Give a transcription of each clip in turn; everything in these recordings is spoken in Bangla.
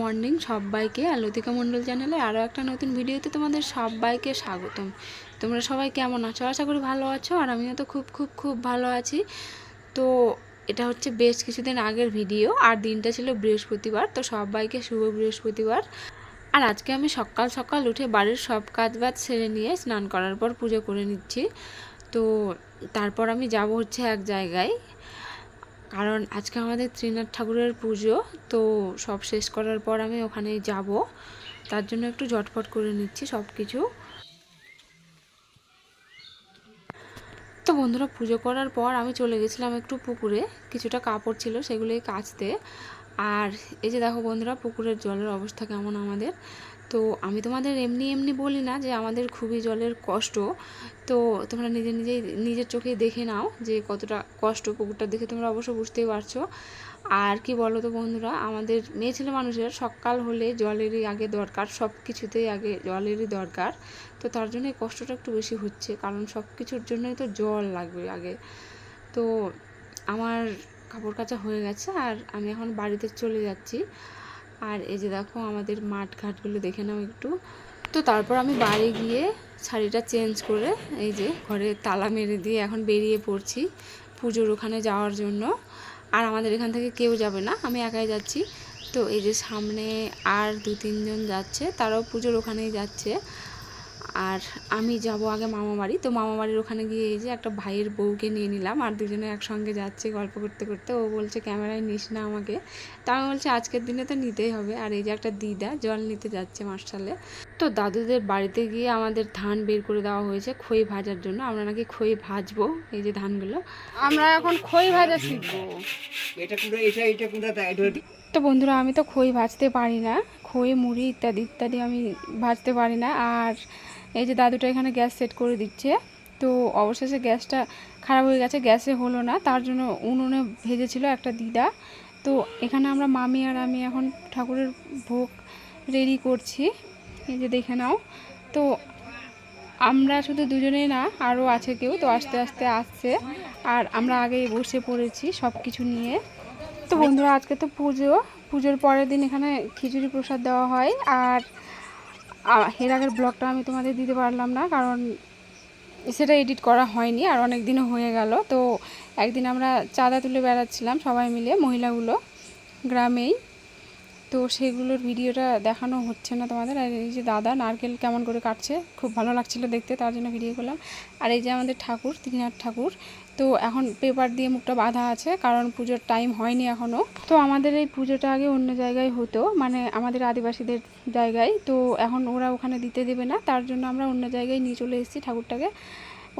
মর্নিং সবাইকে। আর লতিকা মণ্ডল চ্যানেলে আরও একটা নতুন ভিডিওতে তোমাদের সবাইকে স্বাগতম। তোমরা সবাই কেমন আছো? আশা করি ভালো আছো, আর আমিও তো খুব খুব খুব ভালো আছি। তো এটা হচ্ছে বেশ কিছুদিন আগের ভিডিও, আর দিনটা ছিল বৃহস্পতিবার, তো সবাইকে শুভ বৃহস্পতিবার। আর আজকে আমি সকাল সকাল উঠে বাড়ির সব কাজ বাজ সেরে নিয়ে স্নান করার পর পুজো করে নিচ্ছি। তো তারপর আমি যাব হচ্ছে এক জায়গায়। কারণ আজকে আমাদের ত্রিনাথ ঠাকুরের পুজো, তো সব শেষ করার পর আমি ওখানে যাব। তার জন্য একটু ঝটপট করে নিচ্ছি সব কিছু তো বন্ধুরা, পুজো করার পর আমি চলে গেছিলাম একটু পুকুরে। কিছুটা কাপড় ছিল সেগুলোই কাচতে। আর এই যে দেখো বন্ধুরা, পুকুরের জলের অবস্থা কেমন আমাদের। তো আমি তোমাদের এমনি এমনি বলি না যে আমাদের খুবই জলের কষ্ট। তো তোমরা নিজে নিজেই, নিজের চোখেই দেখে নাও যে কতটা কষ্ট পুকুরটা দেখে তোমরা অবশ্য বুঝতেই পারছ। আর কি বলো তো বন্ধুরা, আমাদের মেয়ে ছেলে মানুষের সকাল হলে জলেরই আগে দরকার সব কিছুতেই আগে জলেরই দরকার। তো তার জন্য কষ্টটা একটু বেশি হচ্ছে, কারণ সব কিছুর জন্যই তো জল লাগবে আগে। তো আমার কাপড় কাচা হয়ে গেছে আর আমি এখন বাড়িতে চলে যাচ্ছি। আর এই যে দেখো আমাদের মাঠ ঘাটগুলো দেখে নাও একটু। তো তারপর আমি বাড়ি গিয়ে শাড়িটা চেঞ্জ করে এই যে ঘরে তালা মেরে দিয়ে এখন বেরিয়ে পড়ছি পুজোর ওখানে যাওয়ার জন্য। আর আমাদের এখান থেকে কেউ যাবে না, আমি একাই যাচ্ছি। তো এই যে সামনে আর দু তিনজন যাচ্ছে, তারাও পুজোর ওখানেই যাচ্ছে। আর আমি যাব আগে মামা বাড়ি। তো মামা বাড়ির ওখানে গিয়ে এই যে একটা ভাইয়ের বউকে নিয়ে নিলাম আর দুজনে একসঙ্গে যাচ্ছে গল্প করতে করতে। ও বলছে ক্যামেরায় নিস না আমাকে। তা আমি বলছি আজকের দিনে তো নিতেই হবে। আর এই যে একটা দিদা জল নিতে যাচ্ছে মার্শালে। তো দাদুদের বাড়িতে গিয়ে আমাদের ধান বের করে দেওয়া হয়েছে খই ভাজার জন্য। আমরা নাকি খই ভাজবো এই যে ধানগুলো। আমরা এখন খই ভাজা শিখব। এটা কোনটা এটা এটা কোনটা এটা তো বন্ধুরা আমি তো খই ভাজতে পারি না। খই মুড়ি ইত্যাদি ইত্যাদি আমি ভাজতে পারি না। আর এই যে দাদুটা এখানে গ্যাস সেট করে দিচ্ছে। তো অবশেষে গ্যাসটা খারাপ হয়ে গেছে, গ্যাসে হলো না। তার জন্য উনুনে ভেজেছিল একটা দিদা। তো এখানে আমরা মামি আর আমি এখন ঠাকুরের ভোগ রেডি করছি। এই যে দেখে নাও। তো আমরা শুধু দুজনেই না, আরও আছে কেউ। তো আস্তে আস্তে আসছে। আর আমরা আগেই বসে পড়েছি সব কিছু নিয়ে। তো বন্ধুরা, আজকে তো পুজো। পুজোর পরের দিন এখানে খিচুড়ি প্রসাদ দেওয়া হয়। আর এর আগের ব্লগটা আমি তোমাদের দিতে পারলাম না, কারণ সেটা এডিট করা হয়নি আর অনেক দিনও হয়ে গেল। তো একদিন আমরা চাঁদা তুলে বেড়াচ্ছিলাম সবাই মিলে, মহিলাগুলো, গ্রামেই। তো সেগুলোর ভিডিওটা দেখানো হচ্ছে না তোমাদের। আর এই যে দাদা নারকেল কেমন করে কাটছে, খুব ভালো লাগছিল দেখতে, তার জন্য ভিডিও করলাম। আর এই যে আমাদের ঠাকুর, ত্রিনাথ ঠাকুর, তো এখন পেপার দিয়ে মুখটা বাঁধা আছে, কারণ পুজোর টাইম হয়নি এখনও তো আমাদের এই পুজোটা আগে অন্য জায়গায় হতো মানে আমাদের আদিবাসীদের জায়গায়, তো এখন ওরা ওখানে দিতে দেবে না, তার জন্য আমরা অন্য জায়গায় নিয়ে চলে এসেছি ঠাকুরটাকে।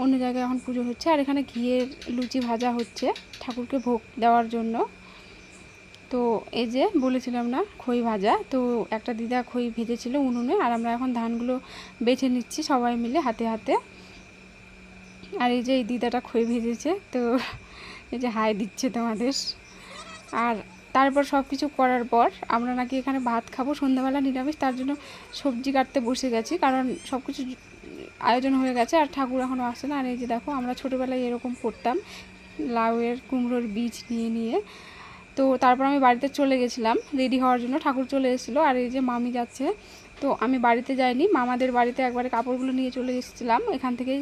অন্য জায়গায় এখন পুজো হচ্ছে, আর এখানে ঘিয়ের লুচি ভাজা হচ্ছে, ঠাকুরকে ভোগ দেওয়ার জন্য। তো এই যে বলেছিলাম না, খই ভাজা, তো একটা দিদা খই ভেজেছিল উনুনে আর আমরা এখন ধানগুলো বেছে নিচ্ছি সবাই মিলে হাতে হাতে। আর এই যে এই দিদাটা খই ভেজেছে, তো এই যে হাই দিচ্ছে তোমাদের। আর তারপর সব কিছু করার পর আমরা নাকি এখানে ভাত খাব, সন্ধ্যাবেলা নিরামিষ, তার জন্য সবজি কাটতে বসে গেছি, কারণ সব কিছু আয়োজন হয়ে গেছে আর ঠাকুর এখনও আসছে না। আর এই যে দেখো, আমরা ছোটোবেলায় এরকম করতাম, লাউয়ের কুমড়োর বীজ নিয়ে নিয়ে। তো তারপর আমি বাড়িতে চলে গেছিলাম। রেডি হওয়ার জন্য ঠাকুর চলে এসেছিল আর এই যে মামি যাচ্ছে। তো আমি বাড়িতে যাইনি, মামাদের বাড়িতে একবারে কাপড়গুলো নিয়ে চলে এসেছিলাম। এখান থেকেই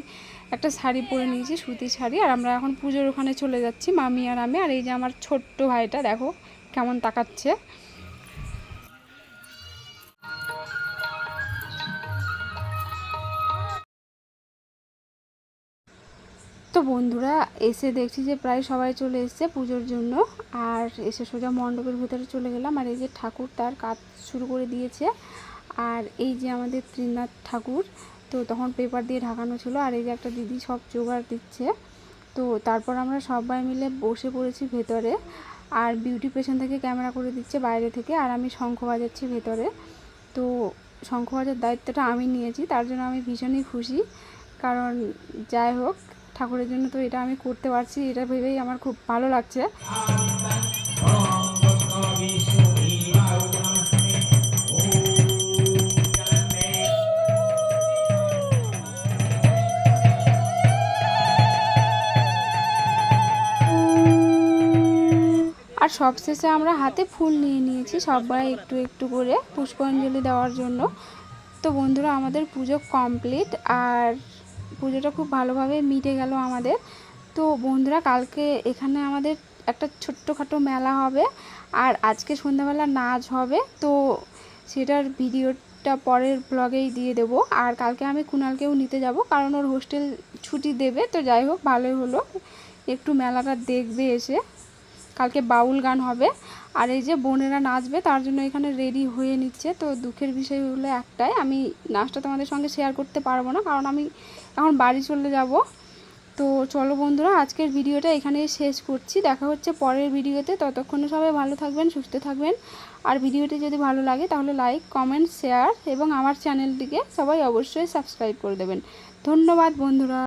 একটা শাড়ি পরে নিয়েছি সুতির শাড়ি। আর আমরা এখন পুজোর ওখানে চলে যাচ্ছি, মামি আর আমি। আর এই যে আমার ছোট্ট ভাইটা, দেখো কেমন তাকাচ্ছে। বন্ধুরা, এসে দেখছি যে প্রায় সবাই চলে এসেছে পুজোর জন্য। আর এসে সোজা মণ্ডপের ভেতরে চলে গেলাম। আর এই যে ঠাকুর তার কাজ শুরু করে দিয়েছে। আর এই যে আমাদের ত্রিনাথ ঠাকুর, তো তখন পেপার দিয়ে ঢাকানো ছিল। আর এই যে একটা দিদি সব জোগাড় দিচ্ছে। তো তারপর আমরা সবাই মিলে বসে পড়েছি ভেতরে। আর বিউটি পেছন থেকে ক্যামেরা করে দিচ্ছে বাইরে থেকে। আর আমি শঙ্খ বাজাচ্ছি ভেতরে। তো শঙ্খ বাজার দায়িত্বটা আমি নিয়েছি। তার জন্য আমি ভীষণই খুশি। কারণ যাই হোক ঠাকুরের জন্য, তো এটা আমি করতে পারছি, এটা ভেবেই আমার খুব ভালো লাগছে। আর সবশেষে আমরা হাতে ফুল নিয়ে নিয়েছি, সবাই একটু একটু করে পুষ্পাঞ্জলি দেওয়ার জন্য। তো বন্ধুরা, আমাদের পুজো কমপ্লিট, আর পুজোটা খুব ভালোভাবে মিটে গেল আমাদের। তো বন্ধুরা, কালকে এখানে আমাদের একটা ছোট্টখাটো মেলা হবে আর আজকে সন্ধ্যাবেলা নাচ হবে। তো সেটার ভিডিওটা পরের ব্লগেই দিয়ে দেবো। আর কালকে আমি কুনালকেও নিতে যাব, কারণ ওর হোস্টেল ছুটি দেবে। তো যাই হোক, ভালোই হলো। একটু মেলাটা দেখবে এসে। কালকে বাউল গান হবে। আর এই যে বোনেরা নাচবে, তার জন্য এখানে রেডি হয়ে নিচ্ছে। তো দুঃখের বিষয় হলো একটাই, আমি নাচটা তোমাদের সঙ্গে শেয়ার করতে পারব না, কারণ আমি এখন বাড়ি চলে যাব। তো চলো বন্ধুরা, আজকের ভিডিওটা এখানেই শেষ করছি। দেখা হচ্ছে পরের ভিডিওতে। ততক্ষণে সবাই ভালো থাকবেন, সুস্থ থাকবেন। আর ভিডিওটি যদি ভালো লাগে, তাহলে লাইক কমেন্ট শেয়ার এবং আমার চ্যানেলটিকে সবাই অবশ্যই সাবস্ক্রাইব করে দেবেন। ধন্যবাদ বন্ধুরা।